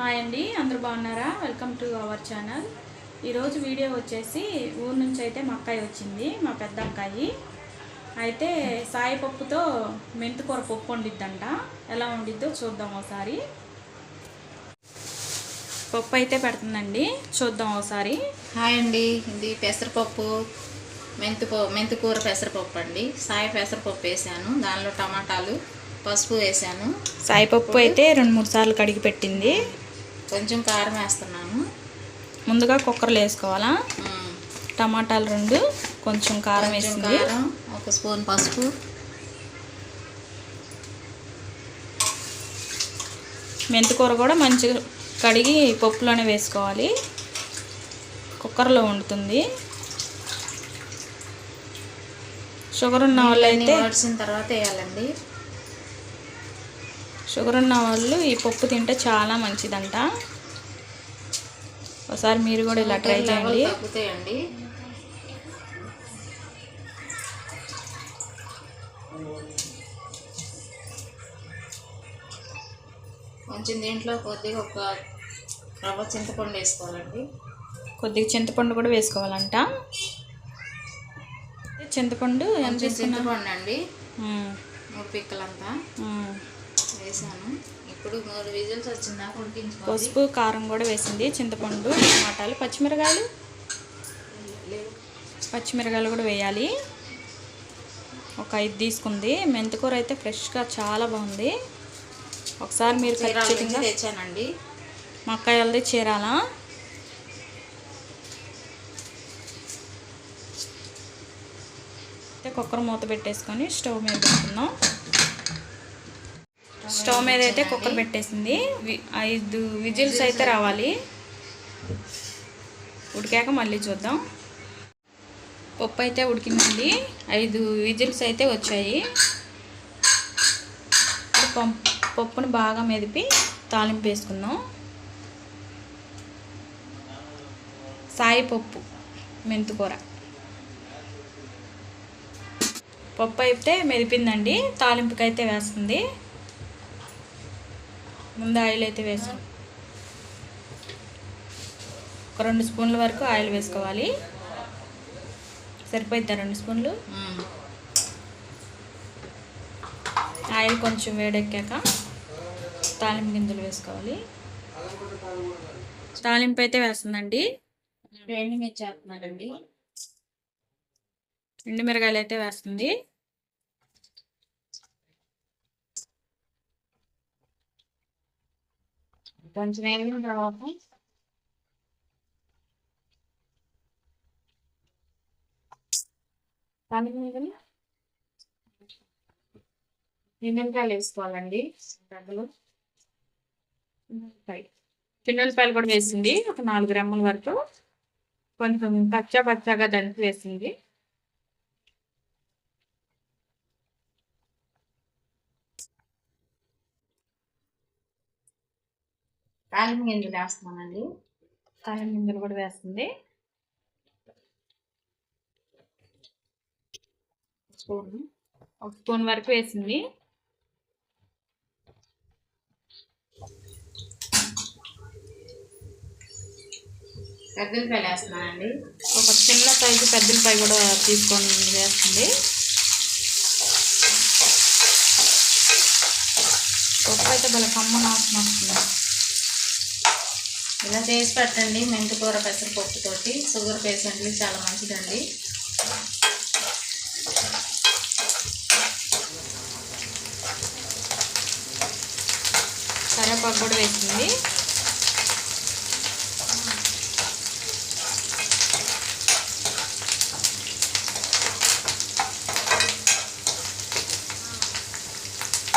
Hi అండి అందరూ బాగున్నారా? వెల్కమ్ టు అవర్ ఛానల్ ఈరోజు వీడియో వచ్చేసి ఊరు నుంచి అయితే మా అక్కాయి వచ్చింది మా పెద్ద అక్కాయి. అయితే సాయి పప్పుతో మెంతికూర పప్పు వండిద్దంట. ఎలా వండిద్దో చూద్దాం ఒకసారి. పప్పు అయితే పెడుతుందండి చూద్దాం ఒకసారి. హాయ్ అండి ఇది పెసరపప్పు మెంతి మెంతి కూర పెసరపప్పు అండి. సాయి పెసరపప్పు వేసాను దానిలో టమాటాలు పసుపు వేసాను. సాయి పప్పు అయితే రెండు మూడు సార్లు కడిగి పెట్టింది. కొంచెం కారం వేస్తున్నాను. ముందుగా కుక్కర్లో వేసుకోవాలా. టమాటాలు రెండు కొంచెం కారం వేసింది. ఒక స్పూన్ పసుపు. మెంతికూర కూడా మంచిగా కడిగి పప్పులోనే వేసుకోవాలి. కుక్కర్లో వండుతుంది. షుగర్ ఉన్న వాళ్ళు అయితే వడిసిన తర్వాత వేయాలండి. షుగర్ ఉన్న వాళ్ళు ఈ పప్పు తింటే చాలా మంచిదంట. ఒకసారి మీరు కూడా ఇలా ట్రై చేయండి. కొంచెం దీంట్లో కొద్దిగా ఒక రవ్వ చింతపండు వేసుకోవాలండి. కొద్దిగా చింతపండు కూడా వేసుకోవాలంట. చింతపండు ఎంత చింతపండు అండి మూడు పిక్కలంతా. వేసాను. ఇప్పుడు మూడు విజిల్స్ వచ్చిందాక పసుపు కారం కూడా వేసింది. చింతపండు టమాటాలు పచ్చిమిరకాయలు. పచ్చిమిరకాయలు కూడా వేయాలి. ఒక ఐదు తీసుకుంది. మెంతికూర అయితే ఫ్రెష్గా చాలా బాగుంది. ఒకసారి మీరు ఖచ్చితంగా తెచ్చానండి. మక్కాయలది చీరాలా. అయితే కుక్కర్ మూత పెట్టేసుకొని స్టవ్ మీద పెట్టుకుందాం. స్టవ్ మీద అయితే కుక్కర్ పెట్టేసింది. వి- ఐదు విజిల్స్ అయితే రావాలి. ఉడికాక మళ్ళీ చూద్దాం. పప్పు అయితే ఉడికిందండి. ఐదు విజిల్స్ అయితే వచ్చాయి. పప్పును పప్పుని బాగా మెదిపి తాలింపు వేసుకుందాం. సాయి పప్పు మెంతికూర పప్పు అయితే మెదిపిందండి. తాలింపుకైతే వేస్తుంది. ముందు ఆయిల్ అయితే వేసాం ఒక రెండు స్పూన్ల వరకు ఆయిల్ వేసుకోవాలి. సరిపోయిద్దా రెండు స్పూన్లు. ఆయిల్ కొంచెం వేడెక్కాక తాలింపు గింజలు వేసుకోవాలి. తాలింపు అయితే వేస్తుందండి. ఎండు మిర్చి వేస్తున్నానండి ఎండుమిరగాయలు అయితే వేస్తుంది. కొంచెం వేగిన తర్వాత తమిళ నిమ్మకాయలు వేసుకోవాలండి పెద్దలు చిన్నపాయలు కూడా వేసింది ఒక నాలుగు గ్రాముల వరకు. కొంచెం పచ్చా పచ్చగా దంచి వేసింది. తాలింపు గింజలు వేస్తున్నానండి. తాలింపు గింజలు కూడా వేస్తుంది. స్పూన్. ఒక స్పూన్ వరకు వేసింది. పెద్దలకాయలు వేస్తున్నానండి. ఒక చిన్న సైజు పెద్దలపాయ కూడా తీసుకొని వేస్తుంది. పప్పు అయితే భలే కమ్మ నాశనం వస్తుంది. ఇలా చేసి పెట్టండి మెంతికూర పెసరపప్పుతోటి. షుగర్ పేషెంట్లకి చాలా మంచిదండి. కరివేపాకు కూడా వేసింది.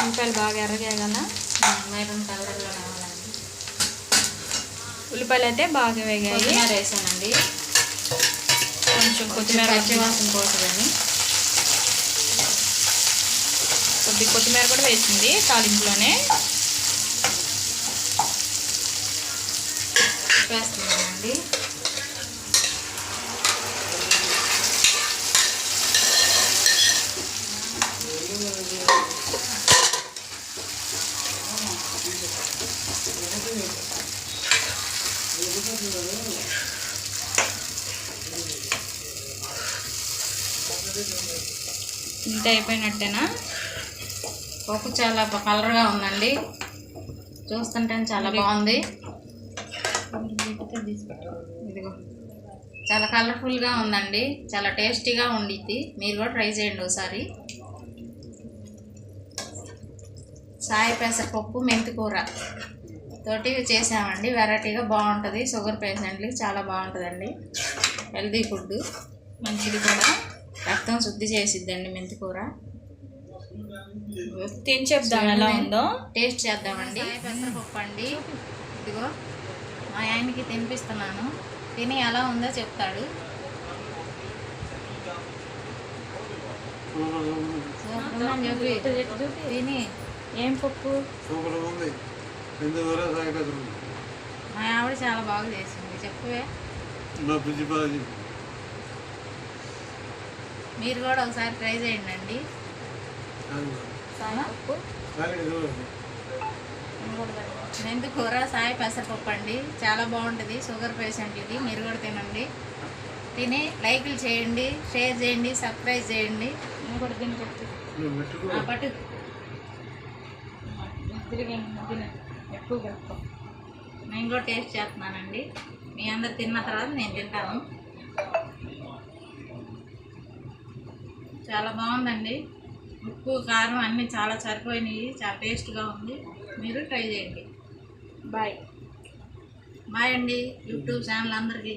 ఉల్లిపాయలు బాగా ఎర్రగేయాల మెరూన్ కలర్లో రావాలండి. ఉల్లిపాయలు అయితే బాగా వేగాయి. వేసానండి. కొంచెం కొత్తిమీర పచ్చి వాసన పోతుందని కొద్ది కొత్తిమీర కూడా వేసింది తాలింపులోనే. వేస్తున్నానండి. ఇంత అయిపోయినట్టేనా? పప్పు చాలా కలర్గా ఉందండి. చూస్తుంటే చాలా బాగుంది. ఇదిగో చాలా కలర్ఫుల్గా ఉందండి. చాలా టేస్టీగా ఉండిద్ది. మీరు కూడా ట్రై చేయండి ఒకసారి. సాయి పెసరపప్పు మెంతికూర తోటి చేసామండి. వెరైటీగా బాగుంటుంది. షుగర్ పేషెంట్లకి చాలా బాగుంటుందండి. హెల్తీ ఫుడ్ మంచిది కూడా. రక్తం శుద్ధి చేసిద్దండి మెంతికూర తిని చెప్దాం ఎలా ఉందో. టేస్ట్ చేద్దామండి. పెసరపప్పు అండి. ఇదిగో మా ఆయనకి తినిపిస్తున్నాను. తిని ఎలా ఉందో చెప్తాడు. తిని. ఏం పప్పు? మా ఆవిడ చాలా బాగా చేసింది. చెప్పవే. మీరు కూడా ఒకసారి ట్రై చేయండి అండి మెంతి కూర సాయి పెసరపప్పు అండి. చాలా బాగుంటుంది షుగర్ పేషెంట్లకి. మీరు కూడా తినండి. తిని లైక్లు చేయండి షేర్ చేయండి సబ్స్క్రైబ్ చేయండి. కూడా నువ్వు పట్టు. తిరిగి ఎక్కువ నేను కూడా టేస్ట్ చేస్తున్నానండి. మీ అందరు తిన్న తర్వాత నేను తింటాను. చాలా బాగుందండి. ఉప్పు కారం అన్నీ చాలా సరిపోయినాయి. చాలా టేస్ట్గా ఉంది. మీరు ట్రై చేయండి. బాయ్. బాయ్ అండి. యూట్యూబ్ ఛానల్ అందరికీ.